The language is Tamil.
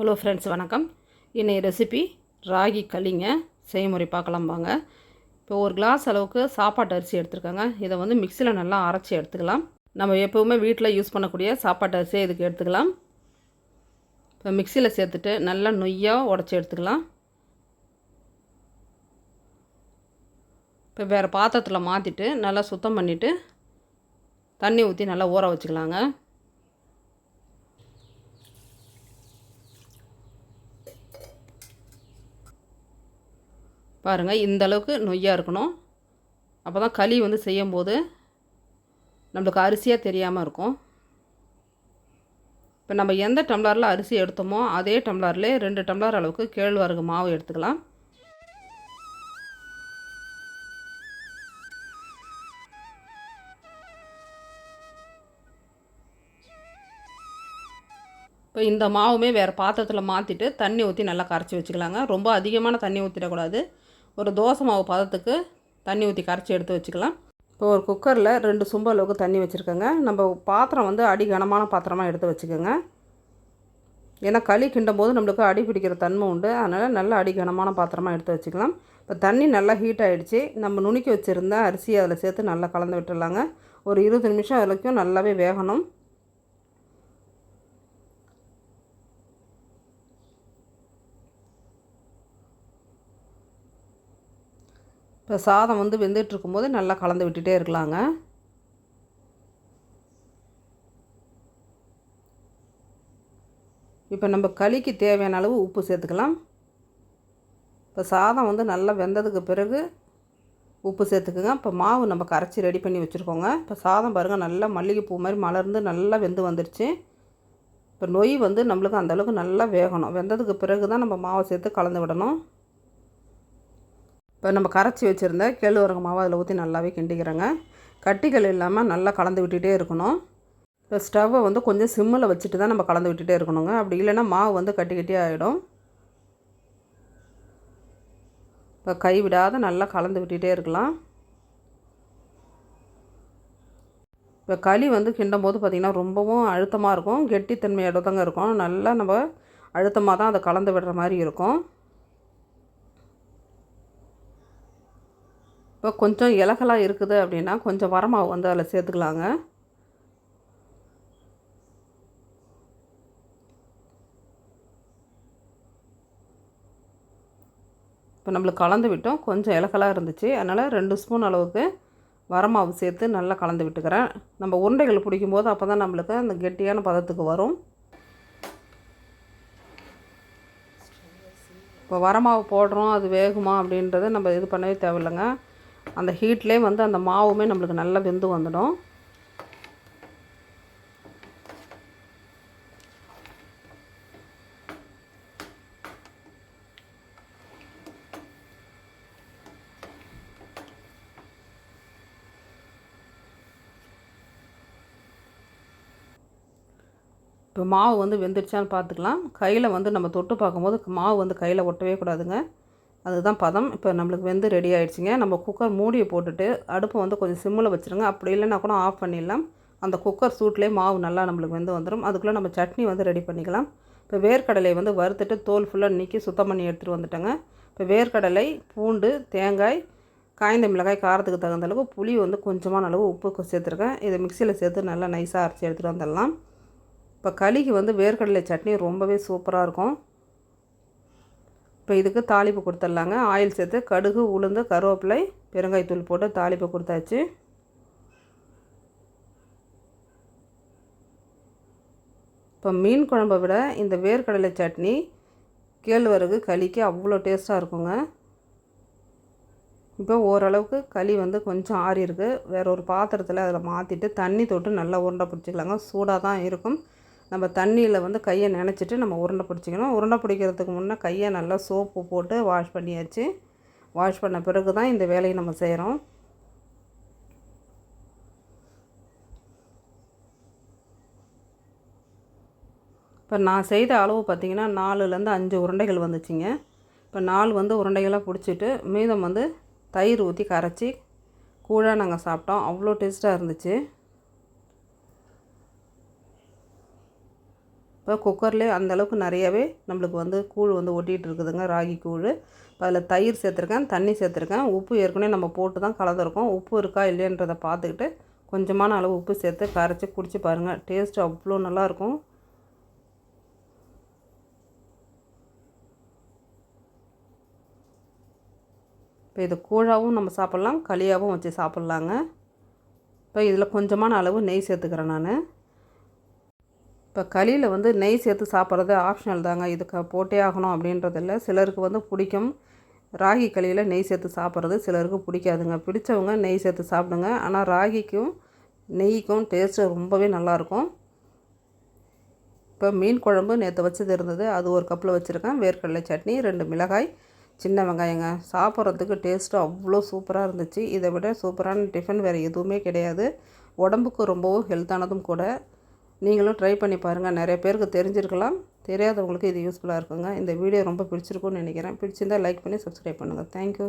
ஹலோ ஃப்ரெண்ட்ஸ் வணக்கம். இன்றைய ரெசிபி ராகி களிங்க. செய்முறை பார்க்கலாம் வாங்க. இப்போ ஒரு கிளாஸ் அளவுக்கு சாப்பாட்டு அரிசி எடுத்துருக்காங்க. இதை வந்து மிக்சியில் நல்லா அரைச்சி எடுத்துக்கலாம். நம்ம எப்போவுமே வீட்டில் யூஸ் பண்ணக்கூடிய சாப்பாட்டு அரிசியை இதுக்கு எடுத்துக்கலாம். இப்போ மிக்சியில் சேர்த்துட்டு நல்லா நொய்யாக உடச்சி எடுத்துக்கலாம். இப்போ வேறு பாத்திரத்தில் மாற்றிட்டு நல்லா சுத்தம் பண்ணிவிட்டு தண்ணி ஊற்றி நல்லா ஊற வச்சுக்கலாங்க. பாருங்கள் இந்த அளவுக்கு நொய்யாக இருக்கணும். அப்போ தான் களி வந்து செய்யும்போது நம்மளுக்கு அரிசியாக தெரியாமல் இருக்கும். இப்போ நம்ம எந்த டம்ளரில் அரிசி எடுத்தோமோ அதே டம்ளர்லேயே ரெண்டு டம்ளர் அளவுக்கு கேழ்வரகு மாவு எடுத்துக்கலாம். இப்போ இந்த மாவுமே வேறு பாத்திரத்தில் மாற்றிட்டு தண்ணி ஊற்றி நல்லா கரைச்சி வச்சுக்கலாங்க. ரொம்ப அதிகமான தண்ணி ஊற்றிடக்கூடாது ஒரு தோசை மாவு பதத்துக்கு தண்ணி ஊற்றி கரைச்சி எடுத்து வச்சுக்கலாம். இப்போ ஒரு குக்கரில் ரெண்டு சும்ப அளவுக்கு தண்ணி வச்சுருக்கோங்க. நம்ம பாத்திரம் வந்து அடி கனமான பாத்திரமாக எடுத்து வச்சுக்கோங்க. ஏன்னா களி கிண்டும் போது நம்மளுக்கு அடி பிடிக்கிற தன்மை உண்டு. அதனால் நல்ல அடி கனமான பாத்திரமாக எடுத்து வச்சுக்கலாம். இப்போ தண்ணி நல்லா ஹீட் ஆகிடுச்சு நம்ம நுணுக்கி வச்சுருந்தா அரிசி அதில் சேர்த்து நல்லா கலந்து விட்டுடலாங்க. ஒரு இருபது நிமிஷம் வரைக்கும் நல்லாவே வேகணும். இப்போ சாதம் வந்து வெந்துட்டு இருக்கும்போது நல்லா கலந்து விட்டுட்டே இருக்கலாங்க. இப்போ நம்ம களிக்கு தேவையான அளவு உப்பு சேர்த்துக்கலாம். இப்போ சாதம் வந்து நல்லா வெந்ததுக்கு பிறகு உப்பு சேர்த்துக்குங்க. இப்போ மாவு நம்ம கரைச்சி ரெடி பண்ணி வச்சுருக்கோங்க. இப்போ சாதம் பாருங்கள் நல்லா மல்லிகைப்பூ மாதிரி மலர்ந்து நல்லா வெந்து வந்துடுச்சு இப்போ நொய் வந்து நம்மளுக்கு அந்தளவுக்கு நல்லா வேகணும். வெந்ததுக்கு பிறகு தான் நம்ம மாவை சேர்த்து கலந்து விடணும். இப்போ நம்ம கரைச்சி வச்சுருந்த கேழ்வரகு மாவு அதில் ஊற்றி நல்லாவே கிண்டிக்கிறேங்க. கட்டிகள் இல்லாமல் நல்லா கலந்து விட்டுகிட்டே இருக்கணும். இப்போ ஸ்டவ்வை வந்து கொஞ்சம் சிம்மில் வச்சுட்டு தான் நம்ம கலந்து விட்டுகிட்டே இருக்கணுங்க. அப்படி இல்லைன்னா மாவு வந்து கட்டி கட்டி ஆகிடும் இப்போ கைவிடாத நல்லா கலந்து விட்டுகிட்டே இருக்கலாம். இப்போ களி வந்து கிண்டும் போது பார்த்திங்கன்னா ரொம்பவும் அழுத்தமாக இருக்கும். கெட்டித்தன்மையோட தாங்க இருக்கும். நல்லா நம்ம அழுத்தமாக தான் அதை கலந்து விடுற மாதிரி இருக்கும். இப்போ கொஞ்சம் இலகலாக இருக்குது அப்படின்னா கொஞ்சம் வரமாவு வந்து அதில் சேர்த்துக்கலாங்க. இப்போ நம்மளுக்கு கலந்து விட்டோம். கொஞ்சம் இலகலாக இருந்துச்சு. அதனால் ரெண்டு ஸ்பூன் அளவுக்கு வரமாவு சேர்த்து நல்லா கலந்து விட்டுக்கிறேன். நம்ம உருண்டைகள் பிடிக்கும்போது அப்போ தான் நம்மளுக்கு அந்த கெட்டியான பதத்துக்கு வரும். இப்போ வரமாவு போடுறோம். அது வேகுமா அப்படின்றத நம்ம இது பண்ணவே தேவையில்லைங்க. அந்த ஹீட்லேயே வந்து அந்த மாவுமே நம்மளுக்கு நல்லா வெந்து வந்துடும். இப்போ மாவு வந்து வெந்துடுச்சான்னு பார்த்துக்கலாம். கையில் வந்து நம்ம தொட்டு பார்க்கும்போது மாவு வந்து கையில் ஒட்டவே கூடாதுங்க. அதுதான் பதம். இப்போ நம்மளுக்கு வெந்து ரெடி ஆகிடுச்சிங்க நம்ம குக்கர் மூடியை போட்டுட்டு அடுப்பு வந்து கொஞ்சம் சிம்மில் வச்சுருங்க. அப்படி இல்லைன்னா கூட ஆஃப் பண்ணிடலாம். அந்த குக்கர் சூட்லேயே மாவு நல்லா நம்மளுக்கு வெந்து வந்துடும் அதுக்குள்ளே நம்ம சட்னி வந்து ரெடி பண்ணிக்கலாம். இப்போ வேர்க்கடலை வந்து வறுத்துட்டு தோல் ஃபுல்லாக நீக்கி சுத்தம் பண்ணி எடுத்துகிட்டு வந்துட்டேங்க. இப்போ வேர்க்கடலை பூண்டு தேங்காய் காய்ந்த மிளகாய் காரத்துக்கு தகுந்த அளவு புளி வந்து கொஞ்சமான அளவு உப்பு சேர்த்துருக்கேன். இதை மிக்சியில் சேர்த்து நல்லா நைஸாக அரைச்சி எடுத்துகிட்டு வந்துடலாம். இப்போ களிக்கு வந்து வேர்க்கடலை சட்னி ரொம்பவே சூப்பராக இருக்கும். இப்போ இதுக்கு தாளிப்பு கொடுத்துட்லாங்க. ஆயில் சேர்த்து கடுகு உளுந்து கருவேப்பிலை பெருங்காயத்தூள் போட்டு தாளிப்பு கொடுத்தாச்சு. இப்போ மீன் குழம்பை விட இந்த வேர்க்கடலை சட்னி கேழ்வரகு களிக்கு அவ்வளோ டேஸ்ட்டாக இருக்குங்க. இப்போ ஓரளவுக்கு களி வந்து கொஞ்சம் ஆறி இருக்குது வேற ஒரு பாத்திரத்தில் அதில் மாற்றிட்டு தண்ணி தொட்டு நல்லா உருண்டை பிடிச்சிக்கலாங்க. சூடாக தான் இருக்கும். நம்ம தண்ணியில் வந்து கையை நினச்சிட்டு நம்ம உருண்டை பிடிச்சிக்கணும். உருண்டை பிடிக்கிறதுக்கு முன்னே கையை நல்லா சோப்பு போட்டு வாஷ் பண்ணியாச்சு. வாஷ் பண்ண பிறகு தான் இந்த வேலையை நம்ம செய்கிறோம் இப்போ நான் செய்த அளவு பார்த்திங்கன்னா நாலுலேருந்து அஞ்சு உருண்டைகள் வந்துச்சுங்க. இப்போ நாலு வந்து உருண்டைகளாக பிடிச்சிட்டு மீதம் வந்து தயிர் ஊற்றி கரைச்சி கூழாக நாங்கள் சாப்பிட்டோம். அவ்வளோ டேஸ்ட்டாக இருந்துச்சு. இப்போ குக்கர்லேயே அந்தளவுக்கு நிறையவே நம்மளுக்கு வந்து கூழ் வந்து ஒட்டிகிட்டு இருக்குதுங்க ராகி கூழ். இப்போ அதில் தயிர் சேர்த்துருக்கேன் தண்ணி சேர்த்துருக்கேன். உப்பு ஏற்கனவே நம்ம போட்டு தான் கலந்துருக்கோம். உப்பு இருக்கா இல்லையன்றதை பார்த்துக்கிட்டு கொஞ்சமான அளவு உப்பு சேர்த்து கரைச்சி குடிச்சு பாருங்கள் டேஸ்ட் அவ்வளோ நல்லாயிருக்கும். இப்போ இது கூழாகவும் நம்ம சாப்பிட்லாம் களியாகவும் வச்சு சாப்பிட்லாங்க. இப்போ இதில் கொஞ்சமான அளவு நெய் சேர்த்துக்கிறேன் நான். இப்போ களியில் வந்து நெய் சேர்த்து சாப்பிட்றது ஆப்ஷனல் தாங்க. இதுக்கு போட்டே ஆகணும் அப்படின்றதில்ல. சிலருக்கு வந்து பிடிக்கும். ராகி களியில் நெய் சேர்த்து சாப்பிட்றது சிலருக்கு பிடிக்காதுங்க. பிடிச்சவங்க நெய் சேர்த்து சாப்பிடுங்க. ஆனால் ராகிக்கும் நெய்க்கும் டேஸ்ட்டு ரொம்பவே நல்லாயிருக்கும். இப்போ மீன் குழம்பு நேற்று வச்சது இருந்தது. அது ஒரு கப்பில் வச்சுருக்கேன். வேர்க்கடலை சட்னி ரெண்டு மிளகாய் சின்ன வெங்காயங்க. சாப்பிட்றதுக்கு டேஸ்ட்டு அவ்வளோ சூப்பராக இருந்துச்சு. இதை விட சூப்பரான டிஃபன் வேறு எதுவுமே கிடையாது. உடம்புக்கு ரொம்பவும் ஹெல்த்தானதும் கூட. நீங்களும் ட்ரை பண்ணி பாருங்கள் நிறைய பேருக்கு தெரிஞ்சிருக்கலாம். தெரியாதவங்களுக்கு இது யூஸ்ஃபுல்லாக இருக்குங்க. இந்த வீடியோ ரொம்ப பிடிச்சிருக்கும்னு நினைக்கிறேன். பிடிச்சிருந்தால் லைக் பண்ணி சப்ஸ்கிரைப் பண்ணுங்கள் தேங்க்யூ